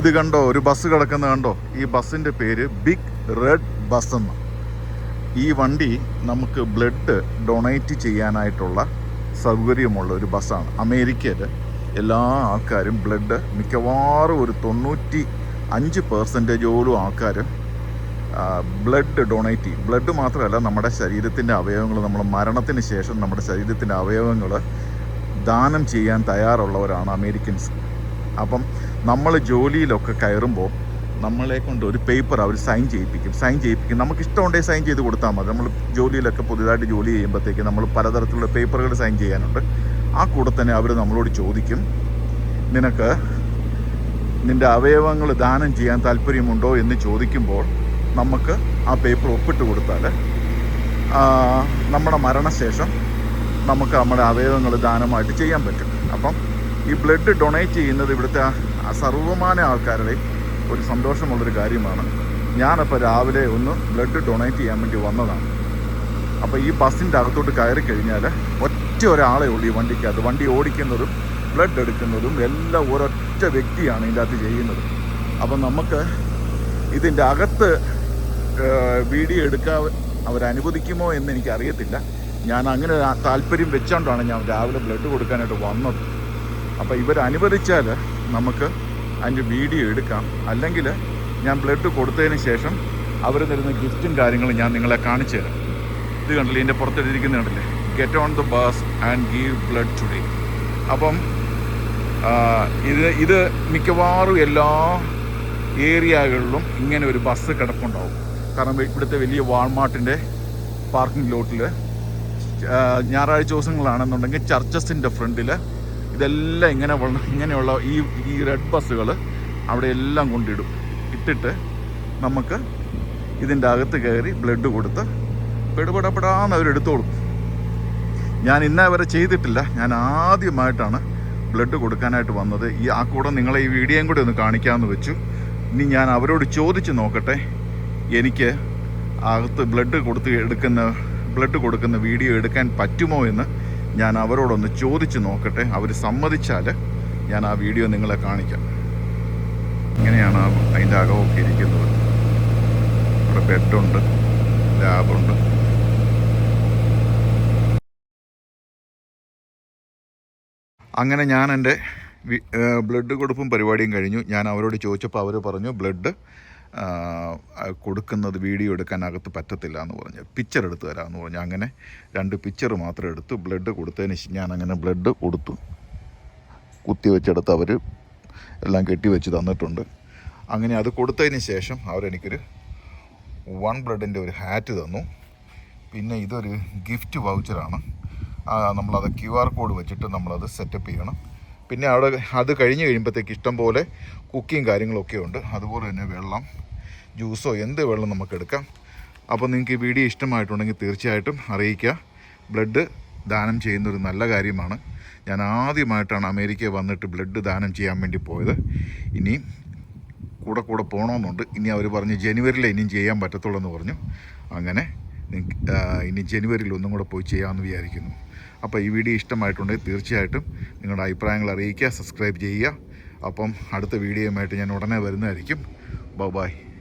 ഇത് കണ്ടോ? ഒരു ബസ് കിടക്കുന്ന കണ്ടോ? ഈ ബസ്സിന്റെ പേര് ബിഗ് റെഡ് ബസ് എന്ന്. ഈ വണ്ടി നമുക്ക് ബ്ലഡ് ഡൊണേറ്റ് ചെയ്യാനായിട്ടുള്ള സൗകര്യമുള്ള ഒരു ബസ്സാണ് അമേരിക്കയിൽ എല്ലാ ആൾക്കാരും ബ്ലഡ് മിക്കവാറും ഒരു തൊണ്ണൂറ്റി അഞ്ച് പേഴ്സന്റേജോളം ആൾക്കാരും ബ്ലഡ് ഡൊണേറ്റ് ചെയ്യും. ബ്ലഡ് മാത്രമല്ല നമ്മുടെ ശരീരത്തിന്റെ അവയവങ്ങൾ നമ്മൾ മരണത്തിന് ശേഷം നമ്മുടെ ശരീരത്തിന്റെ അവയവങ്ങൾ ദാനം ചെയ്യാൻ തയ്യാറുള്ളവരാണ് അമേരിക്കൻസ്. അപ്പം നമ്മൾ ജോലിയിലൊക്കെ കയറുമ്പോൾ നമ്മളെ കൊണ്ട് ഒരു പേപ്പർ അവർ സൈൻ ചെയ്യിപ്പിക്കും. സൈൻ ചെയ്യിപ്പിക്കും. നമുക്ക് ഇഷ്ടമുണ്ടെങ്കിൽ സൈൻ ചെയ്ത് കൊടുത്താൽ മതി. നമ്മൾ ജോലിയിലൊക്കെ പുതിയതായിട്ട് ജോലി ചെയ്യുമ്പോഴത്തേക്ക് നമ്മൾ പലതരത്തിലുള്ള പേപ്പറുകൾ സൈൻ ചെയ്യാനുണ്ട്. ആ കൂടെ തന്നെ അവർ നമ്മളോട് ചോദിക്കും നിനക്ക് നിന്റെ അവയവങ്ങൾ ദാനം ചെയ്യാൻ താല്പര്യമുണ്ടോ? എന്ന് ചോദിക്കുമ്പോൾ നമുക്ക് ആ പേപ്പർ ഒപ്പിട്ട് കൊടുത്താൽ നമ്മുടെ മരണശേഷം നമുക്ക് നമ്മുടെ അവയവങ്ങൾ ദാനമായിട്ട് ചെയ്യാൻ പറ്റും. അപ്പം ഈ ബ്ലഡ് ഡൊണേറ്റ് ചെയ്യുന്നത് ഇവിടുത്തെ സർവമാന ആൾക്കാരുടെ ഒരു സന്തോഷമുള്ളൊരു കാര്യമാണ്. ഞാനപ്പോൾ രാവിലെ ഒന്ന് ബ്ലഡ് ഡൊണേറ്റ് ചെയ്യാൻ വേണ്ടി വന്നതാണ്. അപ്പോൾ ഈ ബസ്സിന്റെ അകത്തോട്ട് കയറി കഴിഞ്ഞാൽ ഒറ്റ ഒരാളെ ഉള്ളൂ ഈ വണ്ടിക്കകത്ത്. വണ്ടി ഓടിക്കുന്നതും ബ്ലഡ് എടുക്കുന്നതും എല്ലാം ഒരൊറ്റ വ്യക്തിയാണ് ഇതിന്റെ അകത്ത് ചെയ്യുന്നത്. അപ്പം നമുക്ക് ഇതിന്റെ അകത്ത് വീഡിയോ എടുക്കാൻ അവരനുവദിക്കുമോ എന്ന് എനിക്കറിയത്തില്ല. ഞാൻ അങ്ങനെ താല്പര്യം വെച്ചുകൊണ്ടാണ് ഞാൻ രാവിലെ ബ്ലഡ് കൊടുക്കാനായിട്ട് വന്നത്. അപ്പോൾ ഇവർ അനുവദിച്ചാൽ നമുക്ക് അതിന്റെ വീഡിയോ എടുക്കാം. അല്ലെങ്കിൽ ഞാൻ ബ്ലഡ് കൊടുത്തതിന് ശേഷം അവർ തരുന്ന ഗിഫ്റ്റും കാര്യങ്ങളും ഞാൻ നിങ്ങളെ കാണിച്ചു തരാം. ഇത് കണ്ടില്ലേ ഇതിന്റെ പുറത്തെഴുതിയിരിക്കുന്നത് കണ്ടില്ലേ? Get on the bus and give blood today അപ്പം ഇത് ഇത് മിക്കവാറും എല്ലാ ഏരിയകളിലും ഇങ്ങനെ ഒരു ബസ് കിടപ്പുണ്ടാവും. കാരണം ഇവിടുത്തെ വലിയ വാൾമാർട്ടിന്റെ പാർക്കിംഗ് ലോട്ടിൽ ഞായറാഴ്ച ദിവസങ്ങളാണെന്നുണ്ടെങ്കിൽ ചർച്ചസിന്റെ ഫ്രണ്ടിൽ ഇതെല്ലാം ഇങ്ങനെ ഇങ്ങനെയുള്ള ഈ ഈ റെഡ് ബസ്സുകൾ അവിടെ എല്ലാം കൊണ്ടിടും. ഇട്ടിട്ട് നമുക്ക് ഇതിന്റെ അകത്ത് കയറി ബ്ലഡ് കൊടുത്ത് പെടുപെടപ്പെടാന്ന് അവരെടുത്തോളും ഞാൻ ഇന്നേ വരെ ചെയ്തിട്ടില്ല. ഞാൻ ആദ്യമായിട്ടാണ് ബ്ലഡ് കൊടുക്കാനായിട്ട് വന്നത്. ഈ ആ കൂടെ നിങ്ങളെ ഈ വീഡിയോയും കൂടി ഒന്ന് കാണിക്കാമെന്ന് വെച്ചു. ഇനി ഞാൻ അവരോട് ചോദിച്ച് നോക്കട്ടെ. എനിക്ക് അകത്ത് ബ്ലഡ് കൊടുത്ത് എടുക്കുന്ന ബ്ലഡ് കൊടുക്കുന്ന വീഡിയോ എടുക്കാൻ പറ്റുമോ എന്ന് ഞാൻ അവരോടൊന്ന് ചോദിച്ച് നോക്കട്ടെ. അവർ സമ്മതിച്ചാൽ ഞാൻ ആ വീഡിയോ നിങ്ങളെ കാണിക്കാം. ഇങ്ങനെയാണ് അതിന്റെ അകമൊക്കെ ഇരിക്കുന്നത്. ഇവിടെ ബെഡുണ്ട് ലാബുണ്ട്. അങ്ങനെ ഞാൻ എന്റെ ബ്ലഡ് കൊടുപ്പും പരിപാടിയും കഴിഞ്ഞു. ഞാൻ അവരോട് ചോദിച്ചപ്പോൾ അവർ പറഞ്ഞു ബ്ലഡ് കൊടുക്കുന്നത് വീഡിയോ എടുക്കാൻ അകത്ത് പറ്റത്തില്ല എന്ന് പറഞ്ഞ്. പിക്ചർ എടുത്ത് തരാമെന്ന് പറഞ്ഞു. അങ്ങനെ രണ്ട് പിക്ചർ മാത്രം എടുത്തു. ബ്ലഡ് കൊടുത്തതിന് ശേഷം ഞാൻ അങ്ങനെ ബ്ലഡ് കൊടുത്തു. കുത്തി വെച്ചെടുത്ത് അവർ എല്ലാം കെട്ടി വെച്ച് തന്നിട്ടുണ്ട്. അങ്ങനെ അത് കൊടുത്തതിന് ശേഷം അവരെനിക്കൊരു വൺ ബ്ലഡിന്റെ ഒരു ഹാറ്റ് തന്നു. പിന്നെ ഇതൊരു ഗിഫ്റ്റ് വൗച്ചറാണ് നമ്മളത് ക്യു ആർ കോഡ് വെച്ചിട്ട് നമ്മളത് സെറ്റപ്പ് ചെയ്യണം. പിന്നെ അവിടെ അത് കഴിഞ്ഞ് കഴിയുമ്പോഴത്തേക്ക് ഇഷ്ടം പോലെ കുക്കിയും കാര്യങ്ങളൊക്കെ ഉണ്ട്. അതുപോലെ തന്നെ വെള്ളം ജ്യൂസോ എന്ത് വെള്ളം നമുക്ക് എടുക്കാം. അപ്പോൾ നിങ്ങൾക്ക് ഈ വീഡിയോ ഇഷ്ടമായിട്ടുണ്ടെങ്കിൽ തീർച്ചയായിട്ടും അറിയിക്കുക. ബ്ലഡ് ദാനം ചെയ്യുന്നൊരു നല്ല കാര്യമാണ്. ഞാൻ ആദ്യമായിട്ടാണ് അമേരിക്കയിൽ വന്നിട്ട് ബ്ലഡ് ദാനം ചെയ്യാൻ വേണ്ടി പോയത്. ഇനിയും കൂടെ കൂടെ പോകണമെന്നുണ്ട്. ഇനി അവർ പറഞ്ഞു ജനുവരിയിൽ ഇനിയും ചെയ്യാൻ പറ്റത്തുള്ളൂ എന്ന് പറഞ്ഞു. അങ്ങനെ ഇനി ജനുവരിയിൽ ഒന്നും കൂടെ പോയി ചെയ്യാമെന്ന് വിചാരിക്കുന്നു. അപ്പോൾ ഈ വീഡിയോ ഇഷ്ടമായിട്ടുണ്ടെങ്കിൽ തീർച്ചയായിട്ടും നിങ്ങളുടെ അഭിപ്രായങ്ങൾ അറിയിക്കുക സബ്സ്ക്രൈബ് ചെയ്യുക. അപ്പം അടുത്ത വീഡിയോയുമായിട്ട് ഞാൻ ഉടനെ വരുന്നതായിരിക്കും. ബൈ.